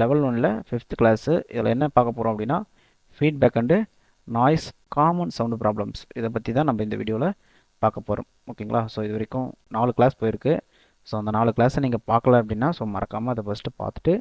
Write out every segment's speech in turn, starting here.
Level ஒனில் fifth class இதில் என்ன பார்க்க போகிறோம் அப்படின்னா feedback and noise common sound problems இதை பற்றி தான் நம்ம இந்த வீடியோவில் பார்க்க போகிறோம் ஓகேங்களா ஸோ இது வரைக்கும் நாலு கிளாஸ் போயிருக்கு. ஸோ அந்த நாலு கிளாஸை நீங்கள் பார்க்கல அப்படின்னா ஸோ மறக்காமல் அதை ஃபஸ்ட்டு பார்த்துட்டு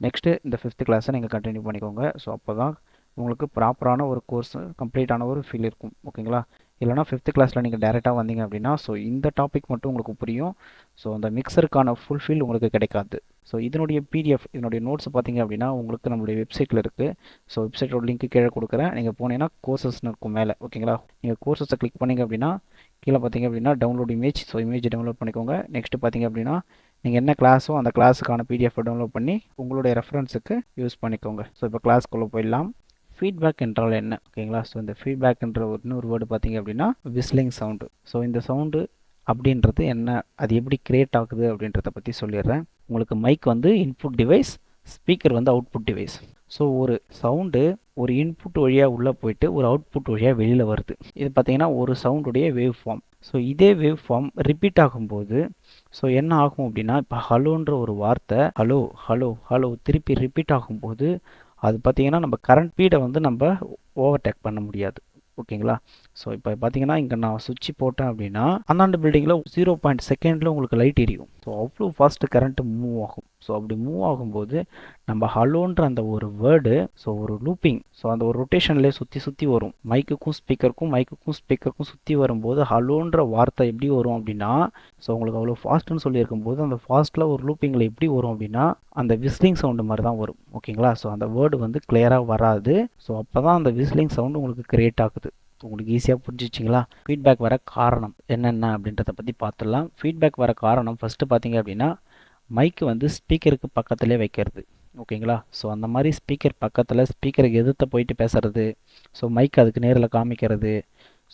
நெக்ஸ்ட்டு இந்த ஃபிஃப்த் கிளாஸை நீங்கள் கண்டினியூ பண்ணிக்கோங்க. ஸோ அப்போ தான் உங்களுக்கு ப்ராப்பரான ஒரு கோர்ஸ் கம்ப்ளீட்டான ஒரு ஃபீல் இருக்கும். ஓகேங்களா இல்லைனா ஃபிஃப்த் கிளாஸில் நீங்கள் டேரெக்டாக வந்தீங்க அப்படின்னா ஸோ இந்த டாபிக் மட்டும் உங்களுக்கு புரியும். ஸோ அந்த மிக்சருக்கான ஃபுல் ஃபீல் உங்களுக்கு கிடைக்காது. ஸோ இதனுடைய பிடிஎஃப் இதனுடைய நோட்ஸ் பார்த்தீங்க அப்படின்னா உங்களுக்கு நம்மளுடைய வெப்சைட்டில் இருக்குது ஸோ வெப்சைட்டோட லிங்க்கு கீழே கொடுக்குறேன். நீங்கள் போனீங்கன்னா கோர்சஸ்னு இருக்கும் மேலே ஓகேங்களா நீங்கள் கோர்சஸை கிளிக் பண்ணிங்க அப்படின்னா கீழே பார்த்தீங்க அப்படின்னா download image so image download பண்ணிக்கோங்க. நெக்ஸ்ட்டு பார்த்தீங்க அப்படின்னா நீங்கள் என்ன கிளாஸோ அந்த கிளாஸுக்கான பிடிஎஃப் டவுன்லோட் பண்ணி உங்களுடைய ரெஃபரன்ஸுக்கு யூஸ் பண்ணிக்கோங்க. ஸோ இப்போ கிளாஸ்க்குள்ளே போயிடலாம். ஃபீட்பேக் என்றால் என்ன ஓகேங்களா ஸோ இந்த ஃபீட்பேக்ன்ற ஒரு இன்னொரு வேர்டு பார்த்தீங்க அப்படின்னா விஸ்லிங் சவுண்டு ஸோ இந்த சவுண்டு அப்படின்றது என்ன அது எப்படி கிரியேட் ஆகுது அப்படின்றத பற்றி சொல்லிடுறேன். உங்களுக்கு மைக் வந்து இன்புட் டிவைஸ் ஸ்பீக்கர் வந்து அவுட்புட் டிவைஸ் ஸோ ஒரு சவுண்டு ஒரு இன்புட் வழியாக உள்ளே போயிட்டு ஒரு அவுட்புட் வழியாக வெளியில் வருது. இது பார்த்திங்கன்னா ஒரு சவுண்டுடைய வேவ் ஃபார்ம் ஸோ இதே வேவ் ஃபார்ம் ரிப்பீட் ஆகும்போது ஸோ என்ன ஆகும் அப்படின்னா இப்போ ஹலோன்ற ஒரு வார்த்தை ஹலோ ஹலோ ஹலோ திருப்பி ரிப்பீட் ஆகும்போது அது பார்த்தீங்கன்னா நம்ம கரண்ட் ஸ்பீடை வந்து நம்ம ஓவர்டேக் பண்ண முடியாது. ஓகேங்களா ஸோ இப்போ பார்த்தீங்கன்னா இங்கே நான் சுவிட்ச் போட்டேன் அப்படின்னா அந்தாண்டு பில்டிங்கில் ஜீரோ பாயிண்ட் செகண்டில் உங்களுக்கு லைட் எரியும். ஸோ அவ்வளோ ஃபாஸ்ட்டு கரண்ட்டு மூவ் ஆகும். ஸோ அப்படி மூவ் ஆகும்போது நம்ம ஹலோன்ற அந்த ஒரு வேர்டு ஸோ ஒரு லூப்பிங் ஸோ அந்த ஒரு ரொட்டேஷன்லேயே சுற்றி சுற்றி வரும். மைக்குக்கும் ஸ்பீக்கருக்கும் மைக்குக்கும் ஸ்பீக்கருக்கும் சுற்றி வரும்போது ஹலோன்ற வார்த்தை எப்படி வரும் அப்படின்னா ஸோ உங்களுக்கு அவ்வளோ ஃபாஸ்ட்டுன்னு சொல்லியிருக்கும் போது அந்த ஃபாஸ்ட்டில் ஒரு லூப்பிங்கில் எப்படி வரும் அப்படின்னா அந்த விஸ்லிங் சவுண்டு மாதிரி தான் வரும். ஓகேங்களா ஸோ அந்த வேர்டு வந்து கிளியராக வராது. ஸோ அப்போ தான் அந்த விஸ்லிங் சவுண்டு உங்களுக்கு கிரியேட் ஆகுது. உங்களுக்கு ஈஸியாக புரிஞ்சிச்சிங்களா ஃபீட்பேக் வர காரணம் என்னென்ன அப்படின்றத பற்றி பார்த்துடலாம். ஃபீட்பேக் வர காரணம் ஃபஸ்ட்டு பார்த்தீங்க அப்படின்னா மைக்கு வந்து ஸ்பீக்கருக்கு பக்கத்துலேயே வைக்கிறது. ஓகேங்களா? ஸோ அந்த மாதிரி ஸ்பீக்கர் பக்கத்தில் ஸ்பீக்கருக்கு எதிர்த்து போயிட்டு பேசுகிறது ஸோ மைக் அதுக்கு நேரில் காமிக்கிறது.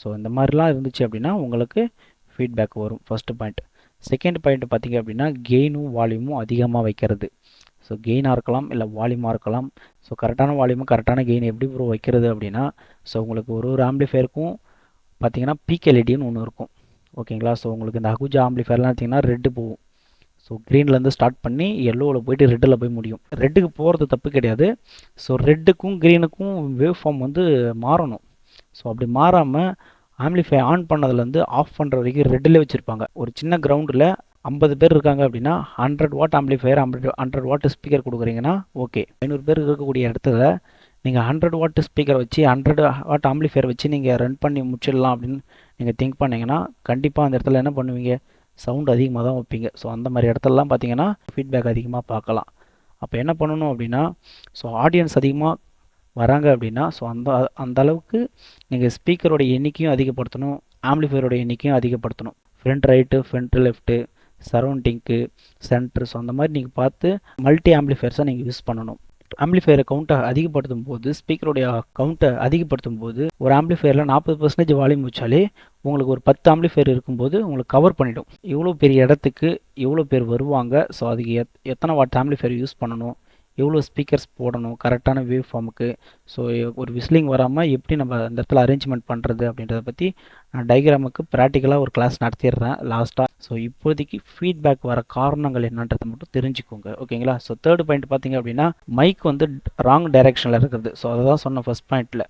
ஸோ இந்த மாதிரிலாம் இருந்துச்சு அப்படின்னா உங்களுக்கு ஃபீட்பேக் வரும். ஃபஸ்ட்டு பாயிண்ட் செகண்ட் பாயிண்ட் பார்த்தீங்க அப்படின்னா கெயினும் வால்யூமும் அதிகமாக வைக்கிறது. ஸோ கெயினாக இருக்கலாம் இல்லை வால்யூமாக இருக்கலாம். ஸோ கரெக்டான வால்யூமும் கரெக்டான கெயின் எப்படி ப்ரோ வைக்கிறது அப்படின்னா ஸோ உங்களுக்கு ஒரு ஒரு ஆம்பிளிஃபயருக்கும் பார்த்தீங்கன்னா பீக் எல்இடின்னு ஒன்று இருக்கும். ஓகேங்களா ஸோ உங்களுக்கு இந்த அகுஜா ஆம்பிளிஃபயர்லாம் பார்த்தீங்கன்னா ரெட்டு போகும். ஸோ க்ரீன்லேருந்து ஸ்டார்ட் பண்ணி எல்லோவில் போயிட்டு ரெட்டில் போய் முடியும். ரெட்டுக்கு போகிறது தப்பு கிடையாது. ஸோ ரெட்டுக்கும் க்ரீனுக்கும் வேவ் ஃபார்ம் வந்து மாறணும். ஸோ அப்படி மாறாமல் ஆம்பிளிஃபை ஆன் பண்ணதுலேருந்து ஆஃப் பண்ணுற வரைக்கும் ரெட்டில் வச்சுருப்பாங்க. ஒரு சின்ன கிரவுண்டில் ஐம்பது பேர் இருக்காங்க அப்படின்னா hundred watt amplifier hundred hundred watt speaker கொடுக்குறீங்கன்னா okay ஐநூறு பேர் இருக்கக்கூடிய இடத்துல நீங்கள் ஹண்ட்ரட் வாட் ஸ்பீக்கர் வச்சு ஹண்ட்ரட் வாட் ஆம்பிளிஃபயர் வச்சு நீங்கள் ரன் பண்ணி முடிச்சிடலாம் அப்படின்னு நீங்கள் திங்க் பண்ணிங்கன்னா கண்டிப்பாக அந்த இடத்துல என்ன பண்ணுவீங்க? சவுண்ட் அதிகமாக தான் வைப்பீங்க. ஸோ அந்த மாதிரி இடத்துலலாம் பார்த்தீங்கன்னா ஃபீட்பேக் அதிகமாக பார்க்கலாம். அப்போ என்ன பண்ணணும் அப்படின்னா ஸோ ஆடியன்ஸ் அதிகமாக வராங்க அப்படின்னா ஸோ அந்த அந்த அளவுக்கு நீங்கள் ஸ்பீக்கரோட எண்ணிக்கையும் அதிகப்படுத்தணும் ஆம்பிளிஃபயரோட எண்ணிக்கையும் அதிகப்படுத்தணும். ஃப்ரண்ட் ரைட்டு ஃப்ரண்ட் லெஃப்ட்டு சரௌண்டிங்க்கு சென்டர் ஸோ அந்த மாதிரி நீங்கள் பார்த்து மல்டி ஆம்பிளிஃபயர்ஸாக நீங்கள் யூஸ் பண்ணணும். ஆம்பிளிஃபயரை கவுண்ட்டை அதிகப்படுத்தும் போது ஸ்பீக்கருடைய கவுண்ட்டை அதிகப்படுத்தும் போது ஒரு ஆம்பிளிஃபயரில் நாற்பது பர்சன்டேஜ் வால்யூம் வச்சாலே உங்களுக்கு ஒரு பத்து ஆம்பிளிஃபயர் இருக்கும்போது உங்களுக்கு கவர் பண்ணிடும். இவ்வளோ பெரிய இடத்துக்கு எவ்வளோ பேர் வருவாங்க. ஸோ அதுக்கு எத் எத்தனை வாட் ஆம்பிளிஃபயர் யூஸ் பண்ணணும்? எவ்வளோ ஸ்பீக்கர்ஸ் போடணும் கரெக்டான வேவ் ஃபார்முக்கு ஸோ ஒரு விஸ்லிங் வராமல் எப்படி நம்ம அந்த இடத்துல அரேஞ்ச்மெண்ட் பண்ணுறது அப்படின்றத பற்றி நான் டைக்ராமுக்கு ப்ராக்டிக்கலாக ஒரு கிளாஸ் நடத்திடுறேன் லாஸ்ட்டாக ஸோ இப்போதைக்கு ஃபீட்பேக் வர காரணங்கள் என்னன்றதை மட்டும் தெரிஞ்சுக்கோங்க ஓகேங்களா ஸோ தேர்ட் பாயிண்ட் பார்த்தீங்க அப்படின்னா மைக் வந்து ராங் டைரெக்ஷனில் இருக்கிறது ஸோ அதை தான் சொன்ன ஃபஸ்ட் பாயிண்ட்டில்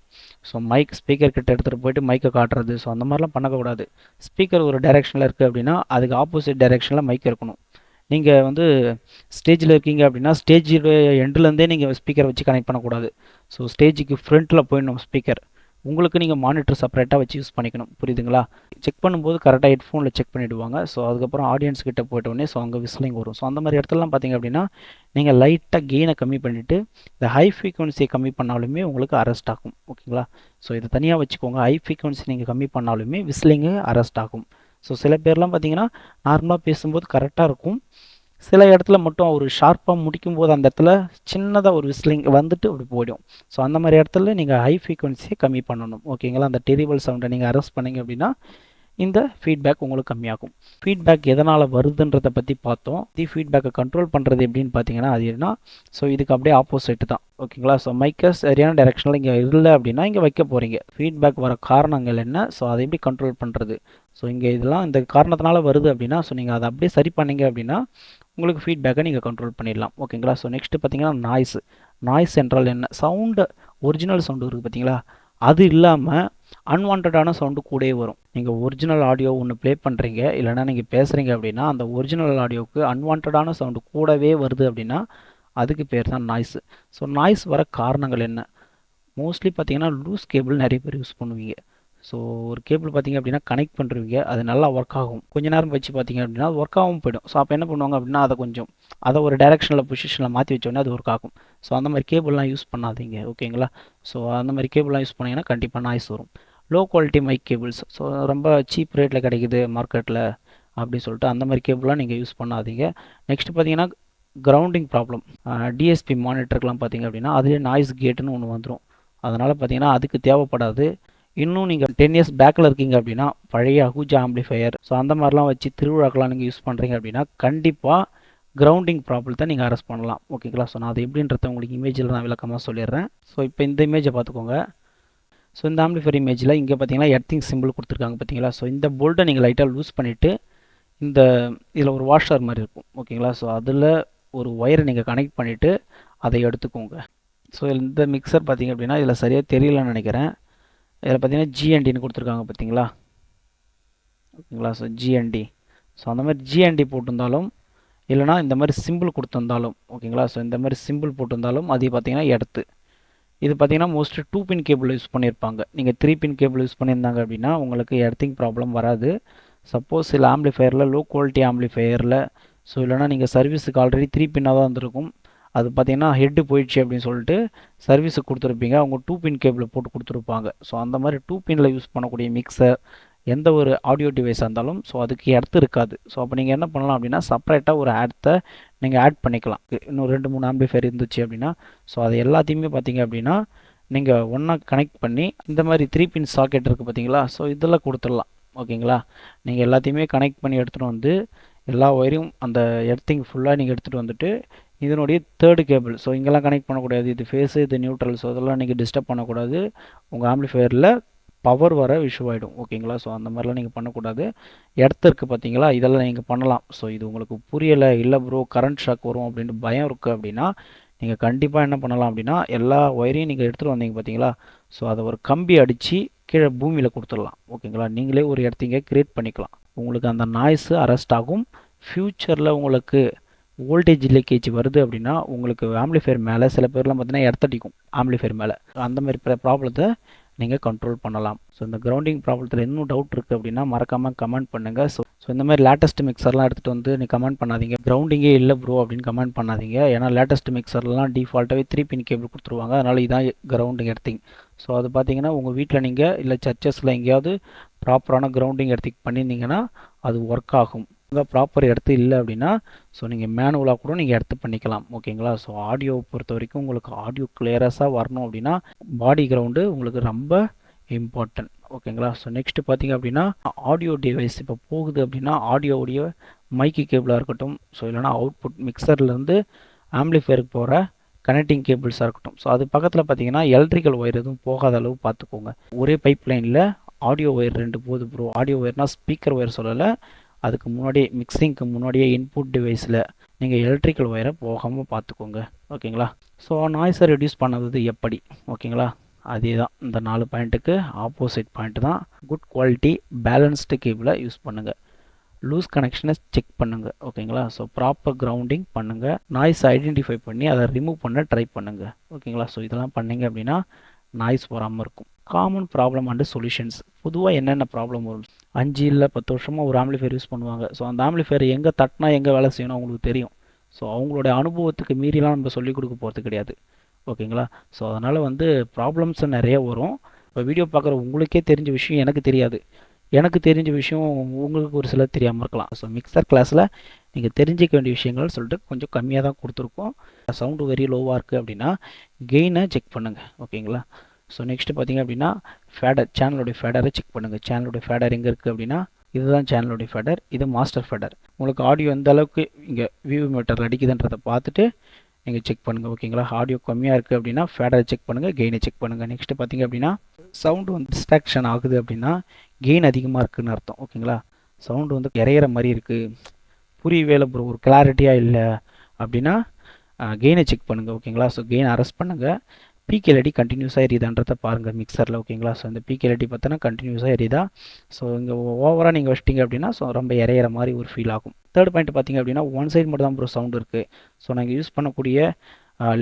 ஸோ மைக் ஸ்பீக்கர் கிட்ட எடுத்துகிட்டு போயிட்டு மைக்கை காட்டுறது. ஸோ அந்த மாதிரிலாம் பண்ணக்கூடாது. ஸ்பீக்கர் ஒரு டைரெக்ஷனில் இருக்குது அப்படின்னா அதுக்கு ஆப்போசிட் டைரெக்ஷனில் மைக் இருக்கணும். நீங்கள் வந்து ஸ்டேஜில் இருக்கீங்க அப்படின்னா ஸ்டேஜில் எண்ட்லேருந்தே நீங்கள் ஸ்பீக்கரை வச்சு கனெக்ட் பண்ணக்கூடாது. ஸோ ஸ்டேஜுக்கு ஃப்ரண்ட்டில் போயிடணும் ஸ்பீக்கர் உங்களுக்கு நீங்கள் மானிட்டர் செப்பரேட்டாக வச்சு யூஸ் பண்ணிக்கணும். புரியுதுங்களா? செக் பண்ணும்போது கரெக்டாக ஹெட்ஃபோனில் செக் பண்ணிவிடுவாங்க ஸோ அதுக்கப்புறம் ஆடியன்ஸ் கிட்டே போயிட்டோடனே ஸோ அங்கே விஸ்லிங் வரும். ஸோ அந்த மாதிரி இடத்துலலாம் பார்த்தீங்க அப்படின்னா நீங்கள் லைட்டாக கெயினை கம்மி பண்ணிவிட்டு இந்த ஹை ஃப்ரீக்வன்சியை கம்மி பண்ணாலுமே உங்களுக்கு அரெஸ்ட் ஆகும். ஓகேங்களா? ஸோ இதை தனியாக வச்சுக்கோங்க. ஹை ஃப்ரீக்வன்சி நீங்கள் கம்மி பண்ணாலுமே விஸ்லிங்கு அரெஸ்ட் ஆகும். ஸோ சில பேர்லாம் பார்த்தீங்கன்னா நார்மலாக பேசும்போது கரெக்டாக இருக்கும். சில இடத்துல மட்டும் ஒரு ஷார்ப்பாக முடிக்கும் போது அந்த இடத்துல சின்னதாக ஒரு விஸ்லிங் வந்துட்டு அப்படி போயிடும். ஸோ அந்த மாதிரி இடத்துல நீங்கள் ஹை ஃப்ரீக்வன்சியை கம்மி பண்ணணும். ஓகேங்களா அந்த டெரிபிள் சவுண்டை நீங்கள் அரெஸ்ட் பண்ணீங்க அப்படின்னா இந்த ஃபீட்பேக் உங்களுக்கு கம்மியாகும். ஃபீட்பேக் எதனால் வருதுன்றதை பற்றி பார்த்தோம். தி ஃபீட்பேக்கை கண்ட்ரோல் பண்ணுறது எப்படின்னு பார்த்தீங்கன்னா அது என்ன ஸோ இதுக்கு அப்படியே ஆப்போசிட் தான். ஓகேங்களா? ஸோ மைக்கை சரியான டைரெக்ஷனில் இங்கே இல்லை அப்படின்னா இங்கே வைக்க போகிறீங்க ஃபீட்பேக் வர காரணங்கள் என்ன? ஸோ அதை எப்படி கண்ட்ரோல் பண்ணுறது ஸோ இங்கே இதெல்லாம் இந்த காரணத்தினால வருது அப்படின்னா ஸோ நீங்கள் அதை அப்படியே சரி பண்ணீங்க அப்படின்னா உங்களுக்கு ஃபீட்பேக்கை நீங்கள் கண்ட்ரோல் பண்ணிடலாம். ஓகேங்களா? ஸோ நெக்ஸ்ட்டு பார்த்தீங்கன்னா நாய்ஸ் நாய்ஸ் என்றால் என்ன? சவுண்டு ஒரிஜினல் சவுண்டு இருக்குது பார்த்தீங்களா? அது இல்லாமல் அன்வான்டான சவுண்டு கூடயே வரும். நீங்கள் ஒரிஜினல் ஆடியோ ஒன்று ப்ளே பண்ணுறீங்க இல்லைனா நீங்கள் பேசுகிறீங்க அப்படின்னா அந்த ஒரிஜினல் ஆடியோவுக்கு அன்வான்டான சவுண்டு கூடவே வருது அப்படின்னா அதுக்கு பேர் தான் நாய்ஸு ஸோ நாய்ஸ் வர காரணங்கள் என்ன? மோஸ்ட்லி பார்த்தீங்கன்னா லூஸ் கேபிள் நிறைய பேர் யூஸ் பண்ணுவீங்க. ஸோ ஒரு கேபிள் பார்த்தீங்க அப்படின்னா கனெக்ட் பண்ணுறீங்க அது நல்லா ஒர்க் ஆகும். கொஞ்ச நேரம் வச்சு பார்த்தீங்க அப்படின்னா ஒர்க் ஆகும் போயிடும். ஸோ அப்போ என்ன பண்ணுவாங்க அப்படின்னா அதை கொஞ்சம் அதை ஒரு டைரெக்ஷனில் பொசிஷனில் மாற்றி வச்சோடனே அது ஒர்க் ஆகும். ஸோ அந்த மாதிரி கேபிள்லாம் யூஸ் பண்ணாதீங்க ஓகேங்களா ஸோ அந்த மாதிரி கேபிள்லாம் யூஸ் பண்ணிங்கன்னா கண்டிப்பாக நாய்ஸ் வரும். Low quality mic cables so ரொம்ப சீப் ரேட்டில் கிடைக்குது மார்க்கெட்டில் அப்படின்னு சொல்லிட்டு அந்த மாதிரி கேபிள்லாம் நீங்கள் யூஸ் பண்ணாதீங்க. நெக்ஸ்ட் பார்த்தீங்கன்னா கிரவுண்டிங் ப்ராப்ளம் டிஎஸ்பி மானிட்டருக்குலாம் பார்த்தீங்க அப்படின்னா அதுலேயே நாய்ஸ் கேட்டுன்னு ஒன்று வந்துடும் அதனால் பார்த்தீங்கன்னா அதுக்கு தேவைப்படாது. இன்னும் நீங்கள் டென் இயர்ஸ் பேக்கில் இருக்கீங்க அப்படின்னா பழைய அகுஜா ஆம்பிளிஃபையர் ஸோ அந்த மாதிரிலாம் வச்சு திருவிழாக்கெலாம் நீங்கள் யூஸ் பண்ணுறீங்க அப்படின்னா கண்டிப்பாக கிரவுண்டிங் ப்ராப்ளத்தை நீங்கள் அரெஸ்ட் பண்ணலாம். ஓகேங்களா ஸோ நான் அது எப்படின்றத உங்களுக்கு இமேஜில் நான் விளக்கமாக சொல்லிடுறேன். ஸோ இப்போ இந்த இமேஜை பார்த்துக்கோங்க. ஸோ இந்த ஆம்பிளிஃபையர் இமேஜில் இங்கே பார்த்தீங்கன்னா எர்த்திங் சிம்பிள் கொடுத்துருக்காங்க பார்த்தீங்களா ஸோ இந்த போல்ட்டை நீங்கள் லைட்டாக லூஸ் பண்ணிவிட்டு இந்த இதில் ஒரு வாஷர் மாதிரி இருக்கும். ஓகேங்களா? ஸோ அதில் ஒரு ஒயரை நீங்கள் கனெக்ட் பண்ணிவிட்டு அதை எடுத்துக்கோங்க. ஸோ இந்த மிக்சர் பார்த்தீங்க அப்படின்னா இதில் சரியாக தெரியலன்னு நினைக்கிறேன். இதில் பார்த்தீங்கன்னா ஜிஎன்டின்னு கொடுத்துருக்காங்க பார்த்தீங்களா ஓகேங்களா? ஸோ ஜிஎன்டி ஸோ அந்த மாதிரி ஜிஎன்டி போட்டிருந்தாலும் இல்லைனா இந்த மாதிரி சிம்பிள் கொடுத்துருந்தாலும் ஓகேங்களா? ஸோ இந்த மாதிரி சிம்பிள் போட்டிருந்தாலும் அது பார்த்தீங்கன்னா எடுத்து இது பார்த்தீங்கன்னா mostly two pin cable use பண்ணியிருப்பாங்க நீங்கள் த்ரீ பின் கேபிள் யூஸ் பண்ணியிருந்தாங்க அப்படின்னா உங்களுக்கு எர்த்திங் ப்ராப்ளம் வராது. சப்போஸ் சில ஆம்பிளிஃபயரில் லோ குவாலிட்டி ஆம்பிளிஃபயரில் ஸோ இல்லைனா நீங்கள் சர்வீஸுக்கு ஆல்ரெடி த்ரீ பின்னாக தான் இருந்திருக்கும் அது பார்த்தீங்கன்னா ஹெட்டு போயிடுச்சு அப்படின்னு சொல்லிட்டு சர்வீஸுக்கு கொடுத்துருப்பீங்க. அவங்க டூ பின் கேபிள் போட்டு கொடுத்துருப்பாங்க. ஸோ அந்த மாதிரி டூ பின்னில் யூஸ் பண்ணக்கூடிய மிக்சர் எந்த ஒரு ஆடியோ டிவைஸாக இருந்தாலும் ஸோ அதுக்கு இடத்து இருக்காது. ஸோ அப்போ நீங்கள் என்ன பண்ணலாம் அப்படின்னா செப்பரேட்டாக ஒரு ஆடத்தை நீங்கள் ஆட் பண்ணிக்கலாம். இன்னும் ரெண்டு மூணு ஆம்பிஃபைர் இருந்துச்சு அப்படின்னா ஸோ அது எல்லாத்தையுமே பார்த்தீங்க அப்படின்னா நீங்கள் ஒன்றா கனெக்ட் பண்ணி இந்த மாதிரி த்ரீ பின் சாக்கெட் இருக்குது பார்த்தீங்களா ஸோ இதில் கொடுத்துடலாம். ஓகேங்களா? நீங்கள் எல்லாத்தையுமே கனெக்ட் பண்ணி எடுத்துகிட்டு வந்து எல்லா ஒயரையும் அந்த எர்த்திங் ஃபுல்லாக நீங்கள் எடுத்துகிட்டு வந்துட்டு இதனுடைய தேர்டு கேபிள் ஸோ இங்கெல்லாம் கனெக்ட் பண்ணக்கூடாது. இது ஃபேஸு இது நியூட்ரல் ஸோ இதெல்லாம் நீங்கள் டிஸ்டர்ப் பண்ணக்கூடாது. உங்கள் ஆம்பிளிஃபையரில் பவர் வர இஷ்யூ ஆகிடும் ஓகேங்களா ஸோ அந்த மாதிரிலாம் நீங்கள் பண்ணக்கூடாது. இடத்த இருக்குது பார்த்தீங்களா? இதெல்லாம் நீங்கள் பண்ணலாம். ஸோ இது உங்களுக்கு புரியலை இல்லை ப்ரோ கரண்ட் ஷாக் வரும் அப்படின்ட்டு பயம் இருக்குது அப்படின்னா நீங்கள் கண்டிப்பாக என்ன பண்ணலாம் அப்படின்னா எல்லா ஒயரையும் நீங்கள் எடுத்துகிட்டு வந்தீங்க பார்த்தீங்களா? ஸோ அதை ஒரு கம்பி அடித்து கீழே பூமியில் கொடுத்துடலாம். ஓகேங்களா நீங்களே ஒரு இடத்திங்க க்ரியேட் பண்ணிக்கலாம். உங்களுக்கு அந்த நாய்ஸு அரெஸ்ட் ஆகும். ஃப்யூச்சரில் உங்களுக்கு வோல்டேஜ் லீக்கேஜ் வருது அப்படின்னா உங்களுக்கு ஆம்பிளிஃபயர் மேலே சில பேர்லாம் பார்த்தீங்கன்னா இடத்தடிக்கும் ஆம்பிளிஃபயர் மேலே. அந்த மாதிரி ப்ராப்ளத்தை நீங்கள் கண்ட்ரோல் பண்ணலாம். ஸோ இந்த கிரவுண்டிங் ப்ராப்ளத்தில் இன்னும் டவுட் இருக்குது அப்படின்னா மறக்காமல் கமெண்ட் பண்ணுங்கள் ஸோ ஸோ இந்த மாதிரி லேட்டஸ்ட் மிக்சர்லாம் எடுத்துகிட்டு வந்து நீ கமெண்ட் பண்ணாதீங்க. கிரவுண்டிங்கே இல்லை ப்ரோ அப்படின்னு கமெண்ட் பண்ணாதீங்க. ஏன்னா லேட்டஸ்ட் மிக்சர்லாம் டிஃபால்ட்டாகவே த்ரீ பின் கேபிள் கொடுத்துருவாங்க. அதனால் இதான் கிரவுண்டிங் எடுத்திங் ஸோ அது பார்த்தீங்கன்னா உங்கள் வீட்டில் நீங்கள் இல்லை சர்ச்சஸில் எங்கேயாவது ப்ராப்பரான கிரவுண்டிங் எடுத்து பண்ணியிருந்தீங்கன்னா அது ஒர்க் ஆகும். ஒழுங்காக ப்ராப்பர் இடத்து இல்லை அப்படின்னா ஸோ நீங்கள் மேனுவலாக கூட நீங்கள் எடுத்து பண்ணிக்கலாம். ஓகேங்களா ஸோ ஆடியோ பொறுத்த வரைக்கும் உங்களுக்கு ஆடியோ கிளியரஸாக வரணும் அப்படின்னா பாடி கிரவுண்டு உங்களுக்கு ரொம்ப இம்பார்ட்டன்ட் ஓகேங்களா ஸோ நெக்ஸ்ட்டு பார்த்தீங்க அப்படின்னா ஆடியோ டிவைஸ் இப்போ போகுது அப்படின்னா ஆடியோவுடைய மைக்கு கேபிளாக இருக்கட்டும். ஸோ இல்லைனா அவுட்புட் மிக்சர்லேருந்து ஆம்பிளிஃபயருக்கு போகிற கனெக்டிங் கேபிள்ஸாக இருக்கட்டும். ஸோ அது பக்கத்தில் பார்த்தீங்கன்னா எலக்ட்ரிக்கல் ஒயர் எதுவும் போகாத அளவு பார்த்துக்கோங்க ஒரே பைப் லைனில் ஆடியோ ஒயர் ரெண்டு போது ப்ரோ ஆடியோ ஒயர்னால் ஸ்பீக்கர் ஒயர் சொல்லலை. அதுக்கு முன்னாடியே மிக்சிங்க்கு முன்னாடியே இன்புட் டிவைஸில் நீங்கள் எலக்ட்ரிக்கல் ஒயரை போகாமல் பார்த்துக்கோங்க. ஓகேங்களா? ஸோ நாய்ஸை ரெடியூஸ் பண்ணது எப்படி? ஓகேங்களா? அதே தான் இந்த நாலு பாயிண்ட்டுக்கு ஆப்போசிட் பாயிண்ட் தான். குட் குவாலிட்டி பேலன்ஸ்டு கேபிளை யூஸ் பண்ணுங்கள் லூஸ் கனெக்ஷனை செக் பண்ணுங்கள் ஓகேங்களா? ஸோ ப்ராப்பர் கிரவுண்டிங் பண்ணுங்கள் நாய்ஸ் ஐடென்டிஃபை பண்ணி அதை ரிமூவ் பண்ண ட்ரை பண்ணுங்கள் ஓகேங்களா? ஸோ இதெல்லாம் பண்ணிங்க அப்படின்னா நாய்ஸ் வராமல் இருக்கும். காமன் ப்ராப்ளம் அண்டு சொல்யூஷன்ஸ் பொதுவாக என்னென்ன ப்ராப்ளம் வரும்? அஞ்சு இல்லை பத்து வருஷமாக ஒரு ஆம்பிளிஃபையர் யூஸ் பண்ணுவாங்க. ஸோ அந்த ஆம்பிளிஃபையர் எங்கே தட்டினா எங்கே வேலை செய்யணும் அவங்களுக்கு தெரியும். ஸோ அவங்களுடைய அனுபவத்துக்கு மீறிலாம் நம்ம சொல்லிக் கொடுக்க போகிறது கிடையாது. ஓகேங்களா ஸோ அதனால் வந்து ப்ராப்ளம்ஸ் நிறைய வரும். இப்போ வீடியோ பார்க்குற உங்களுக்கே தெரிஞ்ச விஷயம் எனக்கு தெரியாது. எனக்கு தெரிஞ்ச விஷயம் உங்களுக்கு ஒரு சிலர் தெரியாமல் இருக்கலாம். ஸோ மிக்சர் கிளாஸில் நீங்கள் தெரிஞ்சிக்க வேண்டிய விஷயங்கள் சொல்லிட்டு கொஞ்சம் கம்மியாக தான் கொடுத்துருக்கோம். சவுண்டு வெரி லோவாக இருக்குது அப்படின்னா கெயினை செக் பண்ணுங்கள் ஓகேங்களா ஸோ நெக்ஸ்ட்டு பார்த்தீங்க அப்படின்னா ஃபேடர் சேனலுடைய ஃபேடரை செக் பண்ணுங்கள் சேனலுடைய ஃபேடர் எங்கே இருக்குது அப்படின்னா இதுதான் சேனலுடைய ஃபேடர் இது மாஸ்டர் ஃபேடர் உங்களுக்கு ஆடியோ எந்த அளவுக்கு இங்கே வியூ மீட்டரில் அடிக்குதுன்றதை பார்த்துட்டு நீங்கள் செக் பண்ணுங்கள் ஓகேங்களா ஆடியோ கம்மியாக இருக்குது அப்படின்னா ஃபேடரை செக் பண்ணுங்கள் கெயினை செக் பண்ணுங்கள் நெக்ஸ்ட்டு பார்த்தீங்க அப்படின்னா சவுண்டு வந்து டிஸ்ட்ராக்ஷன் ஆகுது அப்படின்னா கெயின் அதிகமாக இருக்குதுன்னு அர்த்தம் ஓகேங்களா சவுண்டு வந்து இறையிற மாதிரி இருக்குது புரிய வேலை ப்ரோ ஒரு கிளாரிட்டியாக இல்லை அப்படின்னா கெயினை செக் பண்ணுங்கள் ஓகேங்களா ஸோ கெயின் அரெஸ்ட் பண்ணுங்கள் பிகேலடி கண்டினியூஸாக எரியுதான்றதை பாருங்கள் மிக்சரில் ஓகேங்களா ஸோ இந்த பிகேலடி பார்த்தோன்னா கண்டினியூஸாக எரியுதா? ஸோ இங்கே ஓவராக நீங்கள் வச்சிட்டிங்க அப்படின்னா ஸோ ரொம்ப இறையிற மாதிரி ஒரு ஃபீல் ஆகும். தேர்ட் பாயிண்ட் பார்த்தீங்க அப்படின்னா ஒன் சைடு மட்டும் தான் ப்ரோ சவுண்ட் இருக்குது ஸோ நாங்கள் யூஸ் பண்ணக்கூடிய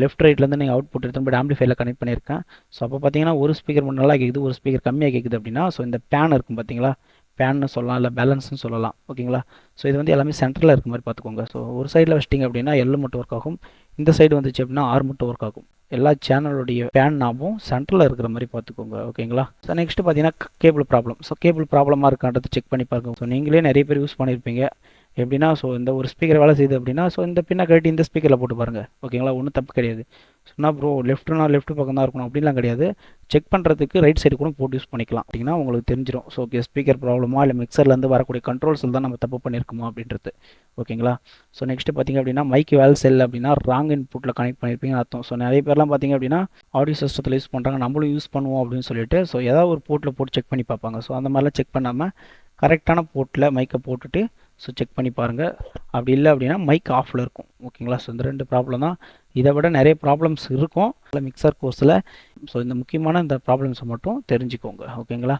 லெஃப்ட் ரைட்லேருந்து நீங்கள் அவுட் புட் எடுத்து பட் ஆம்பிஃபைல கனெக்ட் பண்ணியிருக்கேன். ஸோ அப்போ பார்த்தீங்கன்னா ஒரு ஸ்பீக்கர் மட்டும் நல்லா கேட்குது ஒரு ஸ்பீக்கர் கம்மியாக கேட்குது அப்படின்னா ஸோ இந்த பேன் இருக்கும் பார்த்தீங்களா பேன்னு சொல்லலாம் இல்லை பேலன்ஸ்னு சொல்லலாம் ஓகேங்களா ஸோ இது வந்து எல்லாமே சென்டரில் இருக்க மாதிரி பார்த்துக்கோங்க ஸோ ஒரு சைடில் வச்சிட்டிங்க அப்படின்னா எல்லு மட்டும் ஒர்க் ஆகும். இந்த சைடு வந்துச்சு அப்படின்னா ஆறு மட்டும் ஒர்க் ஆகும். எல்லா சேனலுடைய பேன் நாமும் சென்டரில் இருக்கிற மாதிரி பார்த்துக்கோங்க ஓகேங்களா ஸோ நெக்ஸ்ட் பார்த்தீங்கன்னா கேபிள் ப்ராப்ளம் ஸோ கேபிள் ப்ராப்ளமாக இருக்கான்றது செக் பண்ணி பாருங்க. ஸோ நீங்களே நிறைய பேர் யூஸ் பண்ணியிருப்பீங்க எப்படின்னா ஸோ இந்த ஒரு ஸ்பீக்கர் வேலை செய்யுது அப்படின்னா ஸோ இந்த பின்ன கட்டி இந்த ஸ்பீக்கரில் போட்டு பாருங்கள் ஓகேங்களா ஒன்றும் தப்பு கிடையாது. சொன்னால் ப்ரோ லெஃப்ட்னா லெஃப்ட் பக்கம் தான் இருக்கணும் அப்படிலாம் கிடையாது. செக் பண்ணுறதுக்கு ரைட் சைடு கூட போட்டு யூஸ் பண்ணிக்கலாம். அப்படின்னா உங்களுக்கு தெரிஞ்சிடும் ஸோ ஓகே ஸ்பீக்கர் ப்ராப்ளமா இல்லை மிக்சர்லேருந்து வரக்கூடிய கண்ட்ரோல்ஸில் தான் நம்ம தப்பு பண்ணியிருக்கோமா அப்படின்றது. ஓகேங்களா ஸோ நெக்ஸ்ட்டு பார்த்திங்க அப்படின்னா மைக் வேல் செல் அப்படின்னா ராங் இன்புட்டில் கனெக்ட் பண்ணியிருப்பீங்கன்னு அர்த்தம். ஸோ நிறைய பேர்லாம் பார்த்திங்க அப்படின்னா ஆடியோ சிஸ்டத்தில் யூஸ் பண்ணுறாங்க நம்மளும் யூஸ் பண்ணுவோம் அப்படின்னு சொல்லிட்டு ஸோ ஏதாவது ஒரு போர்ட்டில் போட்டு செக் பண்ணி பார்ப்பாங்க. ஸோ அந்த மாதிரிலாம் செக் பண்ணாமல் கரெக்டான போர்ட்டில் மைக்கை போட்டுட்டு ஸோ செக் பண்ணி பாருங்கள் அப்படி இல்லை அப்படின்னா மைக் ஆஃபில் இருக்கும். ஓகேங்களா ஸோ இந்த ரெண்டு ப்ராப்ளம் தான். இதை விட நிறைய ப்ராப்ளம்ஸ் இருக்கும். மிக்சர் கோர்ஸில் ஸோ இந்த முக்கியமான இந்த ப்ராப்ளம்ஸை மட்டும் தெரிஞ்சுக்கோங்க. ஓகேங்களா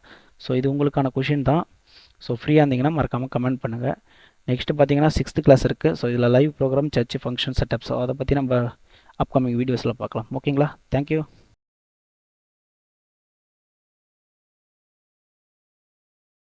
ஸோ இது உங்களுக்கான கொஷின் தான். ஸோ ஃப்ரீயாக இருந்தீங்கன்னா மறக்காமல் கமெண்ட் பண்ணுங்கள் நெக்ஸ்ட்டு பார்த்தீங்கன்னா சிக்ஸ்த்து கிளாஸ் இருக்குது ஸோ இதில் live programme church function setup so அதை பற்றி நம்ம அப்கமிங் வீடியோஸில் பார்க்கலாம். ஓகேங்களா தேங்க்யூ